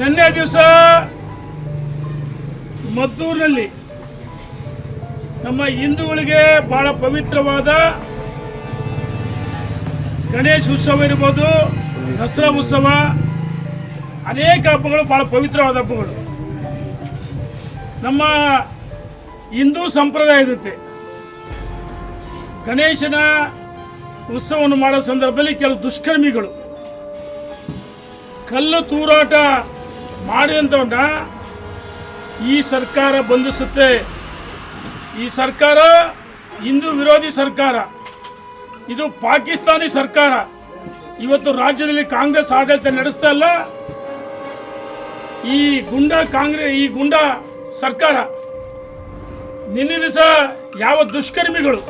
ನಿನ್ನೆ ದಿವಸ ಮದ್ದೂರಿನಲ್ಲಿ ನಮ್ಮ ಹಿಂದೂಗಳಿಗೆ ಬಹಳ ಪವಿತ್ರವಾದ ಗಣೇಶ ಉತ್ಸವ ಇರ್ಬೋದು, ದಸರಾ ಉತ್ಸವ, ಅನೇಕ ಹಬ್ಬಗಳು ಬಹಳ ಪವಿತ್ರವಾದ ಹಬ್ಬಗಳು. ನಮ್ಮ ಹಿಂದೂ ಸಂಪ್ರದಾಯ ಇರುತ್ತೆ. ಗಣೇಶನ ಉತ್ಸವವನ್ನು ಮಾಡೋ ಸಂದರ್ಭದಲ್ಲಿ ಕೆಲವು ದುಷ್ಕರ್ಮಿಗಳು ಕಲ್ಲು ತೂರಾಟ ಮಾಡಿದಂಥವನ್ನ ಈ ಸರ್ಕಾರ ಬಂಧಿಸುತ್ತೆ. ಈ ಸರ್ಕಾರ ಹಿಂದೂ ವಿರೋಧಿ ಸರ್ಕಾರ. ಇದು ಪಾಕಿಸ್ತಾನಿ ಸರ್ಕಾರ. ಇವತ್ತು ರಾಜ್ಯದಲ್ಲಿ ಕಾಂಗ್ರೆಸ್ ಆಡಳಿತ ನಡೆಸ್ತಾ ಇಲ್ಲ. ಈ ಗುಂಡ ಕಾಂಗ್ರೆಸ್ ಈ ಗುಂಡ ಸರ್ಕಾರ. ನಿನ್ನೆ ದಿವಸ ಯಾವ ದುಷ್ಕರ್ಮಿಗಳು,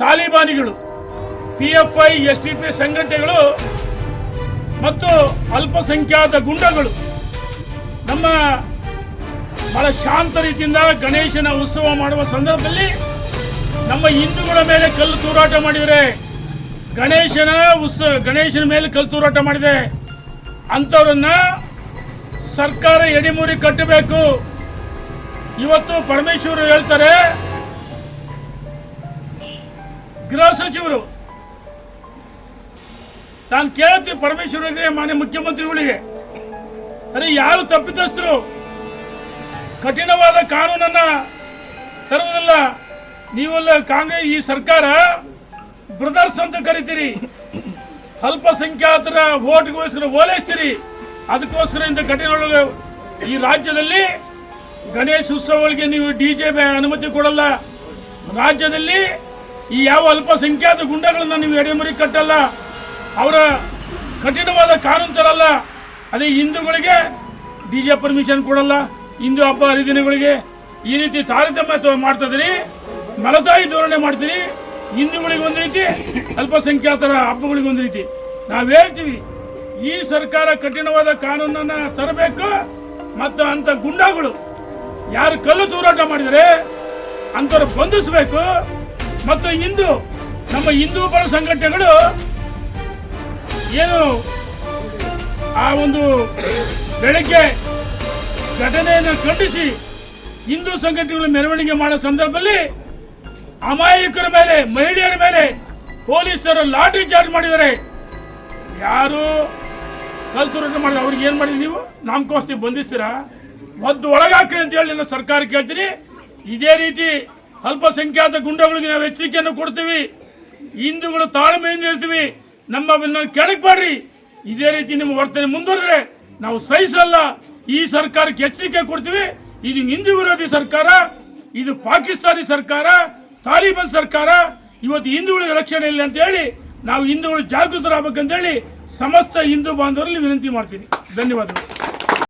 ತಾಲಿಬಾನಿಗಳು, P F I, S T P, ಸಂಘಟನೆಗಳು ಮತ್ತು ಅಲ್ಪಸಂಖ್ಯಾತ ಗುಂಡಗಳು. ನಮ್ಮ ಬಹಳ ಶಾಂತ ರೀತಿಯಿಂದ ಗಣೇಶನ ಉತ್ಸವ ಮಾಡುವ ಸಂದರ್ಭದಲ್ಲಿ ನಮ್ಮ ಹಿಂದೂಗಳ ಮೇಲೆ ಕಲ್ಲು ತೂರಾಟ ಮಾಡಿದರೆ ಗಣೇಶನ ಉತ್ಸವ ಗಣೇಶನ ಮೇಲೆ ಕಲ್ಲು ತೂರಾಟ ಮಾಡಿದೆ ಅಂಥವ್ರನ್ನ ಸರ್ಕಾರ ಎಡಿಮೂರಿ ಕಟ್ಟಬೇಕು. ಇವತ್ತು ಪರಮೇಶ್ವರ್ ಹೇಳ್ತಾರೆ, ಗೃಹ ಸಚಿವರು ನಾನು ಕೇಳ್ತೀವಿ ಪರಮೇಶ್ವರಿಗೆ ಮಾನ್ಯ ಮುಖ್ಯಮಂತ್ರಿಗಳಿಗೆ. ಅರೆ ಯಾರು ತಪ್ಪಿತಸ್ಥರು? ಕಠಿಣವಾದ ಕಾನೂನನ್ನ ತರುವುದಿಲ್ಲ, ನೀವೆಲ್ಲ ಕಾಂಗ್ರೆಸ್, ಈ ಸರ್ಕಾರ ಬ್ರದರ್ಸ್ ಅಂತ ಕರಿತೀರಿ. ಅಲ್ಪಸಂಖ್ಯಾತರ ಓಟ್ಗೋಸ್ಕರ ಓಲೈಸ್ತೀರಿ. ಅದಕ್ಕೋಸ್ಕರ ಇಂಥ ಕಠಿಣ ಈ ರಾಜ್ಯದಲ್ಲಿ ಗಣೇಶ ಉತ್ಸವಗಳಿಗೆ ನೀವು ಡಿ ಜೆ ಅನುಮತಿ ಕೊಡಲ್ಲ. ರಾಜ್ಯದಲ್ಲಿ ಈ ಯಾವ ಅಲ್ಪಸಂಖ್ಯಾತ ಗುಂಡಗಳನ್ನ ನೀವು ಎಡೆಮುರಿ ಕಟ್ಟಲ್ಲ. ಅವರ ಕಠಿಣವಾದ ಕಾನೂನು ತರಲ್ಲ. ಅದೇ ಹಿಂದೂಗಳಿಗೆ ಡಿ ಜೆ ಪರ್ಮಿಷನ್ ಕೊಡಲ್ಲ. ಹಿಂದೂ ಹಬ್ಬ ಹರಿದಿನಗಳಿಗೆ ಈ ರೀತಿ ತಾರತಮ್ಯ ಮಾಡ್ತಾ ಮಲತಾಯಿ ಧೋರಣೆ ಮಾಡ್ತೀರಿ, ಹಿಂದೂಗಳಿಗೆ ಒಂದು ರೀತಿ ಅಲ್ಪಸಂಖ್ಯಾತರ ಹಬ್ಬಗಳಿಗೆ ಒಂದು ರೀತಿ. ನಾವು ಹೇಳ್ತೀವಿ, ಈ ಸರ್ಕಾರ ಕಠಿಣವಾದ ಕಾನೂನನ್ನ ತರಬೇಕು ಮತ್ತು ಅಂತ ಗುಂಡಾಗಳು ಯಾರು ಕಲ್ಲು ತೂರಾಟ ಮಾಡಿದರೆ ಅಂಥವ್ರು ಬಂಧಿಸಬೇಕು. ಮತ್ತು ಹಿಂದೂ, ನಮ್ಮ ಹಿಂದೂ ಪರ ಸಂಘಟನೆಗಳು ಏನು ಆ ಒಂದು ಬೆಳಗ್ಗೆ ಘಟನೆಯನ್ನು ಖಂಡಿಸಿ ಹಿಂದೂ ಸಂಘಟನೆಗಳು ಮೆರವಣಿಗೆ ಮಾಡೋ ಸಂದರ್ಭದಲ್ಲಿ ಅಮಾಯಕರ ಮೇಲೆ, ಮಹಿಳೆಯರ ಮೇಲೆ ಪೊಲೀಸರು ಲಾಟ್ರಿ ಚಾರ್ಜ್ ಮಾಡಿದ್ದಾರೆ. ಯಾರು ಕಲ್ತುರಟ ಮಾಡಿದ್ರೆ? ಅವ್ರಿಗೆ ಏನು ಮಾಡಿದ್ರಿ ನೀವು? ನಾಮಕೋಸ್ತಿ ಬಂಧಿಸ್ತೀರಾ? ಮದ್ದು ಒಳಗಾಕ್ರಿ ಅಂತ ಹೇಳಿ ಸರ್ಕಾರ ಕೇಳ್ತೀನಿ. ಇದೇ ರೀತಿ ಅಲ್ಪಸಂಖ್ಯಾತ ಗುಂಡಗಳಿಗೆ ನಾವು ಎಚ್ಚರಿಕೆಯನ್ನು ಕೊಡ್ತೀವಿ. ಹಿಂದೂಗಳು ತಾಳ್ಮೆಯಿಂದ ಇರ್ತೀವಿ. ನಮ್ಮ ಕೆಳಗೆ ಬಾಡ್ರಿ ಇದೇ ರೀತಿ ನಿಮ್ಮ ವರ್ತನೆ ಮುಂದುವರೆದ್ರೆ ನಾವು ಸಹಿಸಲ್ಲ. ಈ ಸರ್ಕಾರಕ್ಕೆ ಎಚ್ಚರಿಕೆ ಕೊಡ್ತೀವಿ. ಇದು ಹಿಂದೂ ವಿರೋಧಿ ಸರ್ಕಾರ, ಇದು ಪಾಕಿಸ್ತಾನಿ ಸರ್ಕಾರ, ತಾಲಿಬಾನ್ ಸರ್ಕಾರ. ಇವತ್ತು ಹಿಂದೂಗಳ ರಕ್ಷಣೆ ಇಲ್ಲ ಅಂತ ಹೇಳಿ ನಾವು ಹಿಂದೂಗಳು ಜಾಗೃತರಾಗಬೇಕಂತ ಹೇಳಿ ಸಮಸ್ತ ಹಿಂದೂ ಬಾಂಧವರಲ್ಲಿ ವಿನಂತಿ ಮಾಡ್ತೀನಿ. ಧನ್ಯವಾದಗಳು.